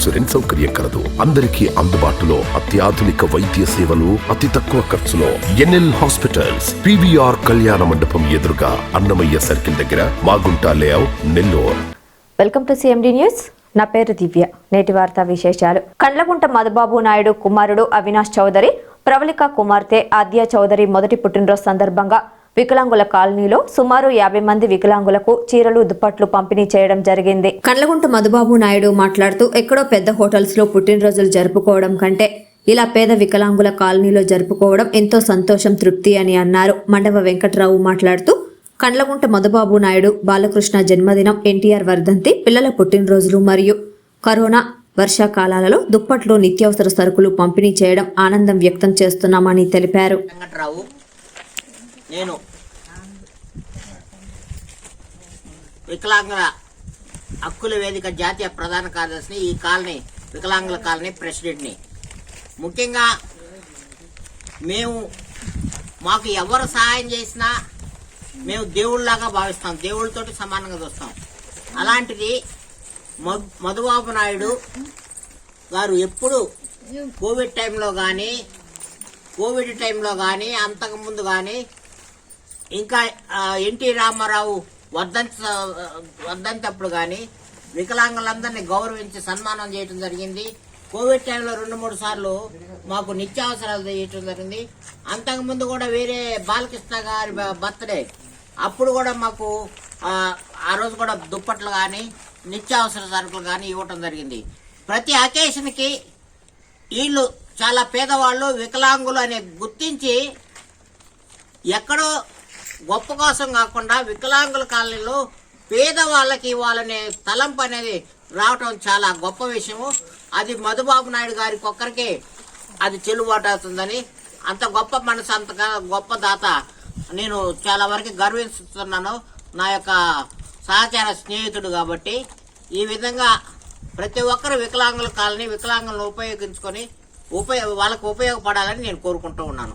Insurance సౌకర్యం కలదు. అందరికీ అందుబాటులో అత్యాధునిక వైద్య సేవలు అతి తక్కువ ఖర్చులో. ఎన్ఎల్ హాస్పిటల్స్ పివిఆర్ కళ్యాణ మండపం ఎదురుగా అన్నమయ్య సర్కిల్ దగ్గర Magunta layout Nellore. Welcome to CMD news. నా పేరు దివ్య. నేటి వార్తా విశేషాలు. కండ్లగుంట మధుబాబు నాయుడు కుమారుడు అవినాష్ చౌదరి ప్రవళిక కుమార్తె ఆద్య చౌదరి మొదటి పుట్టినరోజు సందర్భంగా వికలాంగుల కాలనీలో సుమారు యాభై మంది వికలాంగులకు చీరలు దుప్పట్లు పంపిణీ చేయడం జరిగింది. కండ్లగుంట మధుబాబు నాయుడు మాట్లాడుతూ ఎక్కడో పెద్ద హోటల్స్లో పుట్టినరోజులు జరుపుకోవడం కంటే ఇలా పేద వికలాంగుల కాలనీలో జరుపుకోవడం ఎంతో సంతోషం తృప్తి అని అన్నారు. మండవ వెంకట్రావు మాట్లాడుతూ కండ్లగుంట మధుబాబు నాయుడు బాలకృష్ణ జన్మదినం ఎన్టీఆర్ వర్ధంతి పిల్లల పుట్టినరోజులు మరియు కరోనా వర్షాకాలాలలో దుప్పట్లు నిత్యావసర సరుకులు పంపిణీ చేయడం ఆనందం వ్యక్తం చేస్తున్నామని తెలిపారు. వెంకట్రావు నేను వికలాంగుల హక్కుల వేదిక జాతీయ ప్రధాన కార్యదర్శిని ఈ కాలనీ వికలాంగుల కాలనీ ప్రెసిడెంట్ని. ముఖ్యంగా మేము మాకు ఎవరు సహాయం చేసినా మేము దేవుళ్ళలాగా భావిస్తాం. దేవుళ్ళతోటి సమానంగా చూస్తాం. అలాంటిది మధుబాబు నాయుడు గారు ఎప్పుడు కోవిడ్ టైంలో కానీ కోవిడ్ టైంలో కానీ అంతకుముందు కానీ ఇంకా ఎన్టీ రామారావు వర్ధంత వర్ధంతప్పుడు కానీ వికలాంగులందరినీ గౌరవించి సన్మానం చేయటం జరిగింది. కోవిడ్ టైంలో రెండు మూడు సార్లు మాకు నిత్యావసరాలు చేయటం జరిగింది. అంతకుముందు కూడా వేరే బాలకృష్ణ గారి బర్త్డే. అప్పుడు కూడా మాకు ఆ, ఆ రోజు కూడా దుప్పట్లు కానీ నిత్యావసర సరుకులు కానీ ఇవ్వటం జరిగింది. ప్రతి అకేషన్కి వీళ్ళు చాలా పేదవాళ్ళు వికలాంగులు అనే గుర్తించి ఎక్కడో గొప్ప కోసం కాకుండా వికలాంగుల కాలనీలో పేదవాళ్ళకి ఇవ్వాలనే తలంపు అనేది రావటం చాలా గొప్ప విషయము. అది మధుబాబు నాయుడు గారికి ఒక్కరికే అది చెల్లుబాటు అవుతుందని అంత గొప్ప మనసు అంత గొప్ప దాత నేను చాలా వరకు గర్విస్తున్నాను నా యొక్క సహచార స్నేహితుడు కాబట్టి ఈ విధంగా ప్రతి ఒక్కరు వికలాంగుల కాలనీ వికలాంగులను ఉపయోగించుకొని ఉపయోగ వాళ్ళకు ఉపయోగపడాలని నేను కోరుకుంటూ ఉన్నాను.